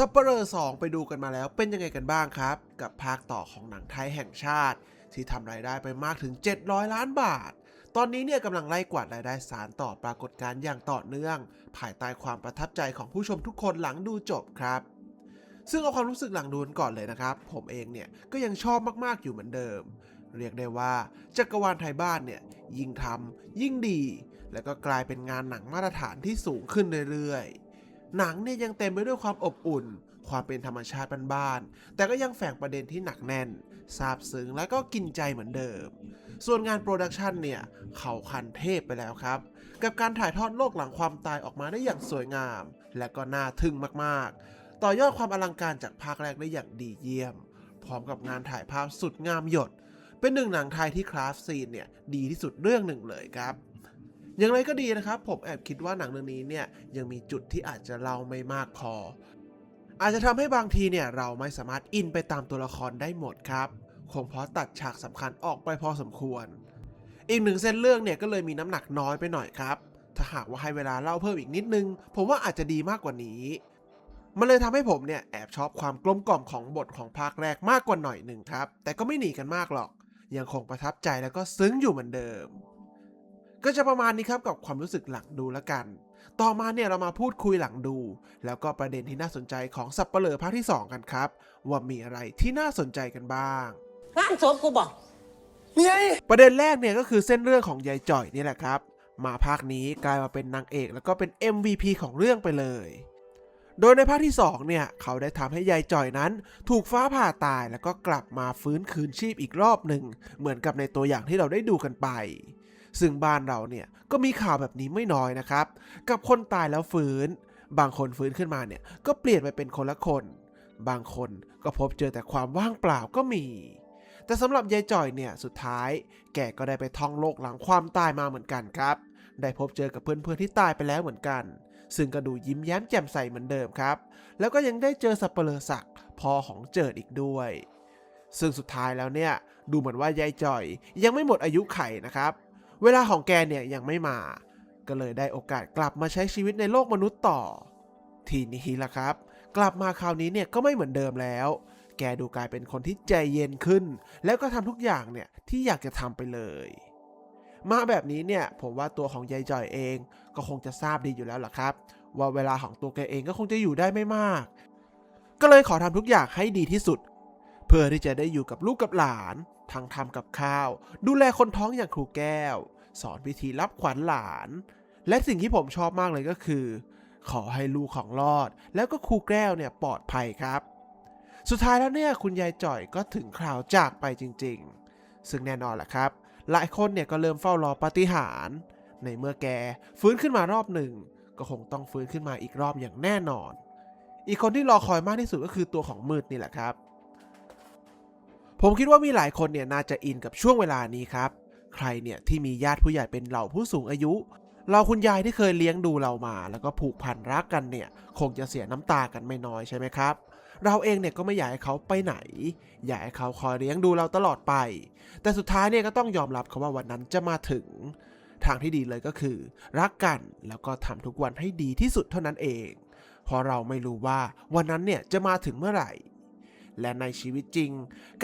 ซัปเปอร์สองไปดูกันมาแล้วเป็นยังไงกันบ้างครับ กับภาคต่อของหนังไทยแห่งชาติ ที่ทำรายได้ไปมากถึง 700 ล้านบาท ตอนนี้เนี่ยกำลังไล่กวาดรายได้สารต่อปรากฏการณ์อย่างต่อเนื่อง ภายใต้ความประทับใจของผู้ชมทุกคนหลังดูจบครับ ซึ่งเอาความรู้สึกหลังดูกันก่อนเลยนะครับ ผมเองเนี่ยก็ยังชอบมากๆอยู่เหมือนเดิม เรียกได้ว่าจักรวาลไทยบ้านเนี่ยยิ่งทำยิ่งดี แล้วก็กลายเป็นงานหนังมาตรฐานที่สูงขึ้นเรื่อยๆ หนังเนี่ยยังเต็มไปด้วยความอบอุ่น ความเป็นธรรมชาติบ้านๆ แต่ก็ยังแฝงประเด็นที่หนักแน่น ซาบซึ้งและก็กินใจเหมือนเดิม ส่วนงานโปรดักชันเนี่ยเขาคันเทพไปแล้วครับ กับการถ่ายทอดโลกหลังความตายออกมาได้อย่างสวยงาม และก็น่าทึ่งมากๆ ต่อยอดความอลังการจากภาคแรกได้อย่างดีเยี่ยม พร้อมกับงานถ่ายภาพสุดงามหยด เป็นหนึ่งหนังไทยที่คราฟซีนเนี่ยดีที่สุดเรื่องหนึ่งเลยครับ อย่างไรก็ดีนะครับ ผมแอบคิดว่าหนังเรื่องนี้เนี่ยยังมีจุดที่อาจจะเล่าไม่มากพอ อาจจะทำให้บางทีเนี่ยเราไม่สามารถอินไปตามตัวละครได้หมดครับคงเพราะตัดฉากสำคัญออกไปพอสมควร อีกหนึ่งเส้นเรื่องเนี่ยก็เลยมีน้ำหนักน้อยไปหน่อยครับ ถ้าหากว่าให้เวลาเล่าเพิ่มอีกนิดนึง ผมว่าอาจจะดีมากกว่านี้ มันเลยทำให้ผมเนี่ยแอบชอบความกลมกล่อมของบทของภาคแรกมากกว่าหน่อยหนึ่งครับ แต่ก็ไม่หนีกันมากหรอก ยังคงประทับใจแล้วก็ซึ้งอยู่เหมือนเดิม ก็จะประมาณนี้ครับกับความรู้สึกหลังดูแล้วกัน ต่อมาเนี่ยเรามาพูดคุยหลังดู แล้วก็ประเด็นที่น่าสนใจของสับเปลือภาคที่ 2 กันครับ ว่ามีอะไรที่น่าสนใจกันบ้างงานศพกูบอกเมียประเด็นแรกเนี่ยก็คือเส้นเรื่องของยายจ่อยนี่แหละครับ มาภาคนี้กลายมาเป็นนางเอกแล้วก็เป็น MVP ของเรื่องไปเลย โดยในภาคที่ 2 เนี่ย เขาได้ทำให้ยายจ่อยนั้น ถูกฟ้าผ่าตายแล้วก็กลับมาฟื้นคืนชีพอีกรอบหนึ่ง เหมือนกับในตัวอย่างที่เราได้ดูกันไป ซึ่งบ้านเราเนี่ยก็มีข่าวแบบนี้ไม่น้อยนะครับ กับคนตายแล้วฟื้น บางคนฟื้นขึ้นมาเนี่ยก็เปลี่ยนไปเป็นคนละคน บางคนก็พบเจอแต่ความว่างเปล่าก็มี แต่สำหรับยายจ่อยเนี่ยสุดท้าย แกก็ได้ไปท่องโลกหลังความตายมาเหมือนกันครับ ได้พบเจอกับเพื่อนๆที่ตายไปแล้วเหมือนกัน ซึ่งก็ดูยิ้มแย้มแจ่มใสเหมือนเดิมครับ แล้วก็ยังได้เจอสับเปลอศักดิ์พ่อของเจิดอีกด้วยซึ่งสุดท้ายแล้วเนี่ย ดูเหมือนว่ายายจ่อย ยังไม่หมดอายุไขนะครับ เวลาของแกเนี่ยยังไม่มา ก็เลยได้โอกาสกลับมาใช้ชีวิตในโลกมนุษย์ต่อ ทีนี้ละครับ กลับมาคราวนี้เนี่ยก็ไม่เหมือนเดิมแล้ว แกดูกลายเป็นคนที่ใจเย็นขึ้น แล้วก็ทำทุกอย่างเนี่ยที่อยากจะทำไปเลยมาแบบนี้เนี่ยผมว่าตัวของยายจ่อยเองก็คงจะทราบดีอยู่แล้วล่ะครับ ว่าเวลาของตัวแกเองก็คงจะอยู่ได้ไม่มาก ก็เลยขอทำทุกอย่างให้ดีที่สุด เพื่อที่จะได้อยู่กับลูกกับหลาน ทั้งทำกับข้าว ดูแลคนท้องอย่างครูแก้ว สอนพิธีรับขวัญหลาน และสิ่งที่ผมชอบมากเลยก็คือ ขอให้ลูกของรอด แล้วก็ครูแก้วเนี่ยปลอดภัยครับ สุดท้ายแล้วเนี่ยคุณยายจ่อยก็ถึงคราวจากไปจริง ๆ ซึ่งแน่นอนแหละครับ หลายคนเนี่ยก็เริ่มเฝ้ารอปาฏิหาริย์ในเมื่อแกฟื้นขึ้นมารอบหนึ่ง ก็คงต้องฟื้นขึ้นมาอีกรอบอย่างแน่นอน อีกคนที่รอคอยมากที่สุดก็คือตัวของมืดนี่แหละครับ ผมคิดว่ามีหลายคนเนี่ยน่าจะอินกับช่วงเวลานี้ครับ ใครเนี่ยที่มีญาติผู้ใหญ่เป็นเหล่าผู้สูงอายุ เราคุณยายที่เคยเลี้ยงดูเรามา แล้วก็ผูกพันรักกันเนี่ยคงจะเสียน้ำตากันไม่น้อยใช่ไหมครับ เราเองเนี่ยก็ไม่อยากให้เขาไปไหน อยากให้เขาคอยเลี้ยงดูเราตลอดไป แต่สุดท้ายเนี่ยก็ต้องยอมรับเขาว่าวันนั้นจะมาถึง ทางที่ดีเลยก็คือ รักกันแล้วก็ทำทุกวันให้ดีที่สุดเท่านั้นเองเพราะเราไม่รู้ว่าวันนั้นเนี่ยจะมาถึงเมื่อไหร่ และในชีวิตจริง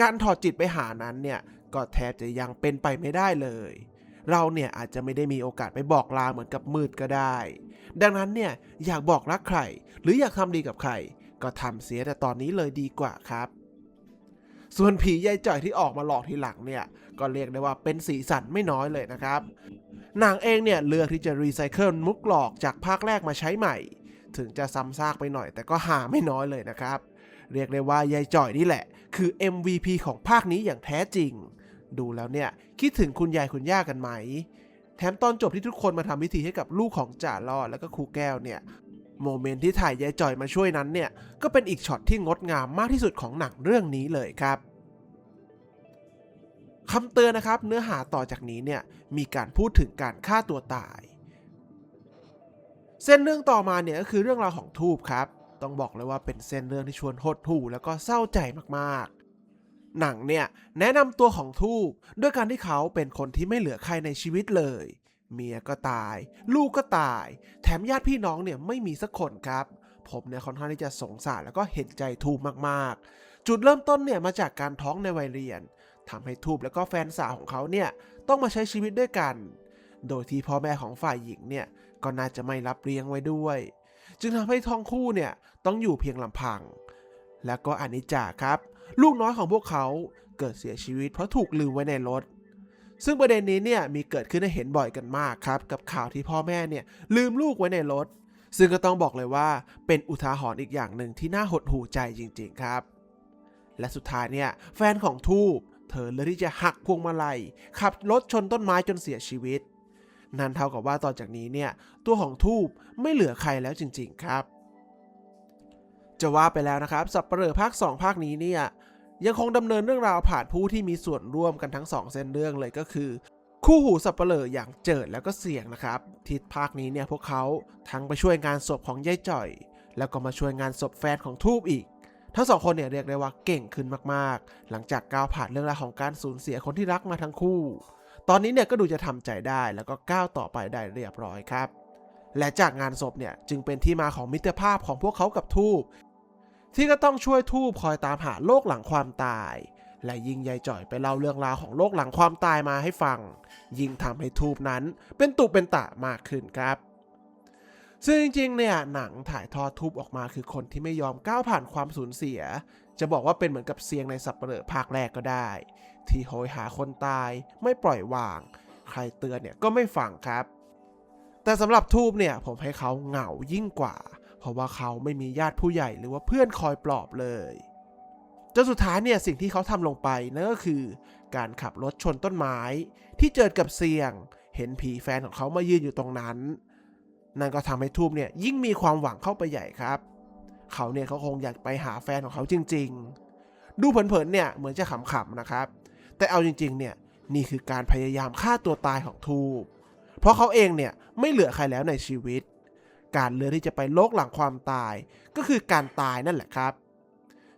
การถอดจิตไปหานั้นเนี่ยก็แทบจะยังเป็นไปไม่ได้เลย เราเนี่ยอาจจะไม่ได้มีโอกาสไปบอกลาเหมือนกับมืดก็ได้ ดังนั้นเนี่ยอยากบอกรักใคร หรืออยากทำดีกับใคร ก็ทำเสียแต่ตอนนี้เลยดีกว่าครับส่วนผียายจ่อยที่ออกมาหลอกทีหลังเนี่ย ก็เรียกได้ว่าเป็นสีสันไม่น้อยเลยนะครับนังเองเนี่ยเลือกที่จะรีไซเคิลมุกหลอกจากภาคแรกมาใช้ใหม่ ถึงจะซ้ำซากไปหน่อยแต่ก็หาไม่น้อยเลยนะครับ เรียกได้ว่ายายจ่อยนี่แหละ คือ MVP ของภาคนี้อย่างแท้จริง ดูแล้วเนี่ย คิดถึงคุณยายคุณย่ากันไหม แถมตอนจบที่ทุกคนมาทำพิธีให้กับลูกของจ่าลอดแล้วก็ครูแก้วเนี่ยโมเมนต์ที่ถ่ายยายจ่อยมาช่วยนั้นเนี่ย ก็เป็นอีกช็อตที่งดงามมากที่สุดของหนังเรื่องนี้เลยครับคำเตือนนะครับ เนื้อหาต่อจากนี้เนี่ย มีการพูดถึงการฆ่าตัวตาย เส้นเรื่องต่อมาเนี่ยก็คือเรื่องราวของทูบครับ ต้องบอกเลยว่าเป็นเส้นเรื่องที่ชวนหดหู่แล้วก็เศร้าใจมากๆ หนังเนี่ยแนะนำตัวของทูบด้วยการที่เขาเป็นคนที่ไม่เหลือใครในชีวิตเลย เมียก็ตาย ลูกก็ตาย แถมญาติพี่น้องเนี่ยไม่มีสักคนครับ ผมเนี่ยค่อนข้างที่จะสงสารแล้วก็เห็นใจทูบมากๆ จุดเริ่มต้นเนี่ยมาจากการท้องในวัยเรียนทำให้ทูบแล้วก็แฟนสาวของเขาเนี่ยต้องมาใช้ชีวิตด้วยกัน โดยที่พ่อแม่ของฝ่ายหญิงเนี่ยก็น่าจะไม่รับเลี้ยงไว้ด้วย จึงทำให้ท้องคู่เนี่ยต้องอยู่เพียงลำพัง แล้วก็อนิจจาครับ ลูกน้อยของพวกเขาเกิดเสียชีวิตเพราะถูกลืมไว้ในรถ ซึ่งประเด็นนี้เนี่ยมีเกิดขึ้นให้เห็นบ่อยกันมากครับ กับข่าวที่พ่อแม่เนี่ยลืมลูกไว้ในรถ ซึ่งก็ต้องบอกเลยว่าเป็นอุทาหรณ์อีกอย่างหนึ่งที่น่าหดหูใจจริง ๆครับ และสุดท้ายเนี่ยแฟนของทูบเธอเลือกที่จะหักพวงมาลัยขับรถชนต้นไม้จนเสียชีวิต นั่นเท่ากับว่าต่อจากนี้เนี่ย ตัวของทูบไม่เหลือใครแล้วจริง ๆ ครับ จะว่าไปแล้วนะครับ สับเปลอภาค 2 ภาคนี้เนี่ยยังคงดำเนินเรื่องราวผ่านผู้ที่มีส่วนร่วมกันทั้ง 2 เส้นเรื่องเลยก็คือ คู่หูสับเปลออย่างเจิดแล้วก็เสียงนะครับที่ภาคนี้เนี่ยพวกเขาทั้งไปช่วยงานศพของยายจ่อย แล้วก็มาช่วยงานศพแฟนของทูบอีกทั้งสองคนเนี่ยเรียกได้ว่าเก่งขึ้นมาก ๆ หลังจากก้าวผ่านเรื่องราวของการสูญเสียคนที่รักมาทั้งคู่ ตอนนี้เนี่ยก็ดูจะทำใจได้แล้วก็ก้าวต่อไปได้เรียบร้อยครับ และจากงานศพเนี่ยจึงเป็นที่มาของมิตรภาพของพวกเขากับทูบที่ก็ต้องช่วยทูบคอยตามหาโลกหลังความตาย และยิ่งยายจ่อยไปเล่าเรื่องราวของโลกหลังความตายมาให้ฟัง ยิ่งทำให้ทูบนั้นเป็นตุเป็นตะมากขึ้นครับ ซึ่งจริงๆเนี่ยหนังถ่ายทอดทูบออกมาคือคนที่ไม่ยอมก้าวผ่านความสูญเสีย จะบอกว่าเป็นเหมือนกับเสียงในสับเปลือภาคแรกก็ได้ ที่โหยหาคนตายไม่ปล่อยวาง ใครเตือนเนี่ยก็ไม่ฟังครับ แต่สำหรับทูบเนี่ยผมให้เขาเหงายิ่งกว่า เพราะว่าเขาไม่มีญาติผู้ใหญ่หรือว่าเพื่อนคอยปลอบเลยจนสุดท้ายเนี่ยสิ่งที่เขาทำลงไปนั่นก็คือ การขับรถชนต้นไม้ ที่เจอกับเสียง เห็นผีแฟนของเขามายืนอยู่ตรงนั้น นั่นก็ทำให้ทูบเนี่ยยิ่งมีความหวังเข้าไปใหญ่ครับ เขาเนี่ยเขาคงอยากไปหาแฟนของเขาจริง ๆ ดูเผินๆเนี่ยเหมือนจะขำๆนะครับ แต่เอาจริงๆเนี่ยนี่คือการพยายามฆ่าตัวตายของทูบเพราะเขาเองเนี่ยไม่เหลือใครแล้วในชีวิต การเลือกที่จะไปโลกหลังความตาย ก็คือการตายนั่นแหละครับ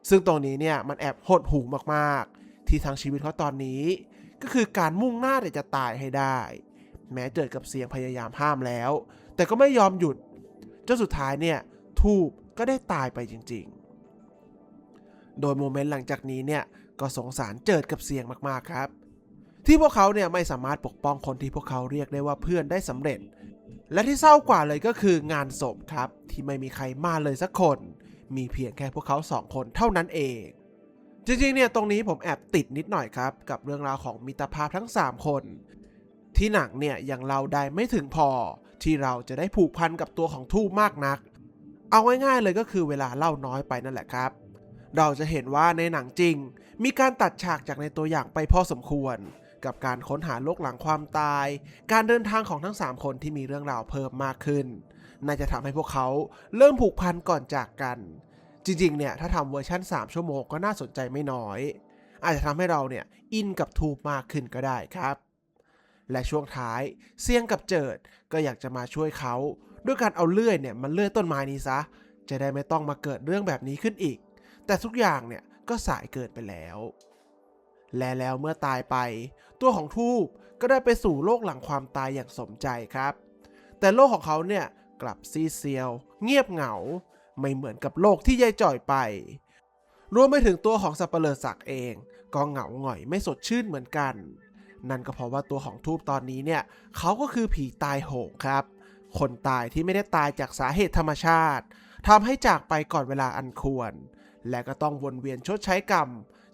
ซึ่งตรงนี้เนี่ยมันแอบหดหูมากๆ ที่ทางชีวิตเขาตอนนี้ ก็คือการมุ่งหน้าแต่จะตายให้ได้ แม้เจอกับเสียงพยายามห้ามแล้ว แต่ก็ไม่ยอมหยุดจนสุดท้ายเนี่ยทูบก็ได้ตายไปจริงๆ โดยโมเมนต์หลังจากนี้เนี่ยก็สงสารเจิดกับเสียงมากๆครับ ที่พวกเขาเนี่ยไม่สามารถปกป้องคนที่พวกเขาเรียกได้ว่าเพื่อนได้สำเร็จ และที่เศร้ากว่าเลยก็คืองานศพครับ ที่ไม่มีใครมาเลยสักคน มีเพียงแค่พวกเขาสองคนเท่านั้นเอง จริงๆเนี่ยตรงนี้ผมแอบติดนิดหน่อยครับ กับเรื่องราวของมิตรภาพทั้ง 3 คน ที่หนังเนี่ยยังเราได้ไม่ถึงพอ ที่เราจะได้ผูกพันกับตัวของทูบมากนัก เอาง่ายๆเลยก็คือเวลาเล่าน้อยไปนั่นแหละครับ เราจะเห็นว่าในหนังจริง มีการตัดฉากจากในตัวอย่างไปพอสมควร กับการค้นหาโลกหลังความตาย การเดินทางของทั้ง 3 คนที่มีเรื่องราวเพิ่มมากขึ้น น่าจะทำให้พวกเขาเริ่มผูกพันก่อนจากกัน จริงๆเนี่ยถ้าทำเวอร์ชัน3 ชั่วโมงก็น่าสนใจไม่น้อย อาจจะทำให้เราเนี่ยอินกับทูบมากขึ้นก็ได้ครับ และช่วงท้ายเซียงกับเจิดก็อยากจะมาช่วยเขาด้วยการเอาเลื่อยเนี่ยมันเลื่อยต้นไม้นี้ซะ จะได้ไม่ต้องมาเกิดเรื่องแบบนี้ขึ้นอีก แต่ทุกอย่างเนี่ยก็สายเกินไปแล้ว และแล้วเมื่อตายไป ตัวของทูบก็ได้ไปสู่โลกหลังความตายอย่างสมใจครับ แต่โลกของเขาเนี่ยกลับซีเซียว เงียบเหงา ไม่เหมือนกับโลกที่ยายจ่อยไป รวมไปถึงตัวของสับเปลือศักดิ์เอง ก็เหงาหงอยไม่สดชื่นเหมือนกัน นั่นก็เพราะว่าตัวของทูบตอนนี้เนี่ยเขาก็คือผีตายโหงครับ คนตายที่ไม่ได้ตายจากสาเหตุธรรมชาติทำให้จากไปก่อนเวลาอันควร และก็ต้องวนเวียนชดใช้กรรม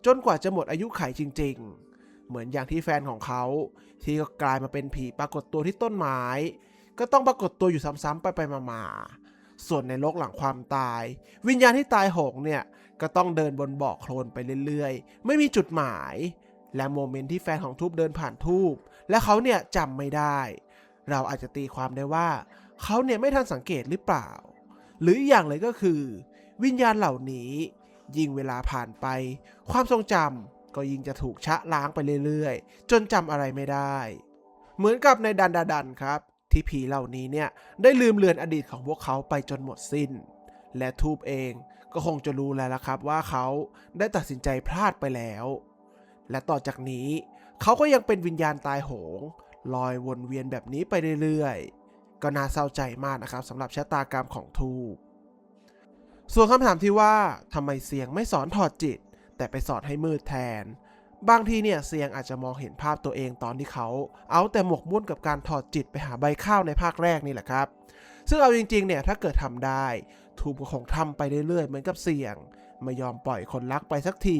จนกว่าจะหมดอายุไขจริง ๆ เหมือนอย่างที่แฟนของเขา ที่ก็กลายมาเป็นผีปรากฏตัวที่ต้นไม้ ก็ต้องปรากฏตัวอยู่ซ้ำๆไปไปมาๆส่วนในโลกหลังความตาย วิญญาณที่ตายโหงเนี่ยก็ต้องเดินบนบ่อโคลนไปเรื่อยๆ ไม่มีจุดหมาย และโมเมนต์ที่แฟนของทูบเดินผ่านทูบและเขาเนี่ยจำไม่ได้ เราอาจจะตีความได้ว่า เขาเนี่ยไม่ทันสังเกตหรือเปล่า หรืออีกอย่างเลยก็คือ วิญญาณเหล่านี้ ยิ่งเวลาผ่านไป ความทรงจำก็ยิ่งจะถูกชะล้างไปเรื่อยๆ จนจำอะไรไม่ได้ เหมือนกับในดันดาดันครับ ที่ผีเหล่านี้เนี่ยได้ลืมเลือนอดีตของพวกเขาไปจนหมดสิ้น และทูบเองก็คงจะรู้แล้วละครับว่าเขาได้ตัดสินใจพลาดไปแล้ว และต่อจากนี้ เขาก็ยังเป็นวิญญาณตายโหง ลอยวนเวียนแบบนี้ไปเรื่อยๆ ก็น่าเศร้าใจมากนะครับสำหรับชะตากรรมของทูบส่วนคำถามที่ว่าทำไมเสียงไม่สอนถอดจิต แต่ไปสอนให้มืดแทน บางทีเนี่ยเสียงอาจจะมองเห็นภาพตัวเองตอนที่เขา เอาแต่หมกมุ่นกับการถอดจิตไปหาใบข้าวในภาคแรกนี่แหละครับ ซึ่งเอาจริงๆเนี่ยถ้าเกิดทำได้ทูบก็คงทำไปเรื่อยๆ เหมือนกับเสียง ไม่ยอมปล่อยคนรักไปสักที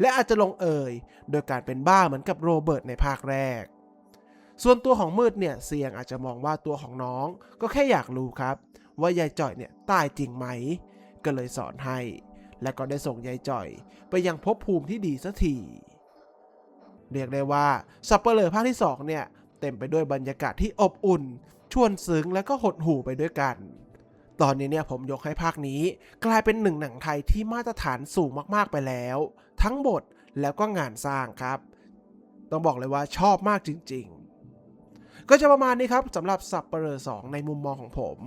และอาจจะลงเอย โดยการเป็นบ้าเหมือนกับโรเบิร์ตในภาคแรก ส่วนตัวของมืดเนี่ยเสียงอาจจะมองว่าตัวของน้องก็แค่อยากรู้ครับ ว่ายายจ่อยเนี่ยตายจริงไหม ก็เลยสอนให้ และก็ได้ส่งยายจ่อย ไปยังภพภูมิที่ดีสักทีเรียกได้ว่าสัปเปลือภาคที่2เนี่ยเต็มไปด้วยบรรยากาศที่อบอุ่น ชวนซึ้งและก็หดหู่ไปด้วยกัน ตอนนี้เนี่ยผมยกให้ภาคนี้ กลายเป็นหนึ่งหนังไทยที่มาตรฐานสูงมากๆไปแล้ว ทั้งบทแล้วก็งานสร้างครับ ต้องบอกเลยว่าชอบมากจริงๆ ก็จะประมาณนี้ครับสำหรับสัปเปลือสองในมุมมองของผม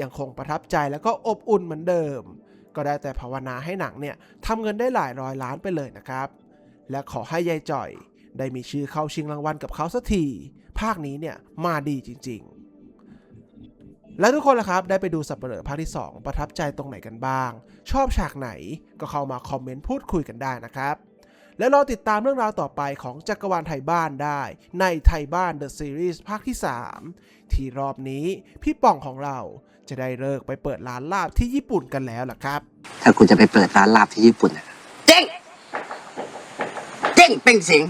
ยังคงประทับใจแล้วก็อบอุ่นเหมือนเดิม ก็ได้แต่ภาวนาให้หนังเนี่ยทำเงินได้หลายร้อยล้านไปเลยนะครับ และขอให้ยายจ่อย ได้มีชื่อเข้าชิงรางวัลกับเขาสักทีภาคนี้เนี่ยมาดีจริง ๆ และทุกคนล่ะครับได้ไปดูสัปเหร่อภาคที่ 2 ประทับใจตรงไหนกันบ้าง ชอบฉากไหนก็เข้ามาคอมเมนต์พูดคุยกันได้นะครับ และรอติดตามเรื่องราวต่อไปของจักรวาลไทยบ้านได้ ในไทยบ้าน The Series ภาคที่ 3 ที่รอบนี้พี่ป่องของเราจะได้เลิกไปเปิดร้านลาบที่ญี่ปุ่นกันแล้วล่ะครับ ถ้าคุณจะไปเปิดร้านลาบที่ญี่ปุ่นนะเจ๊งเจ๊งเป็นสิง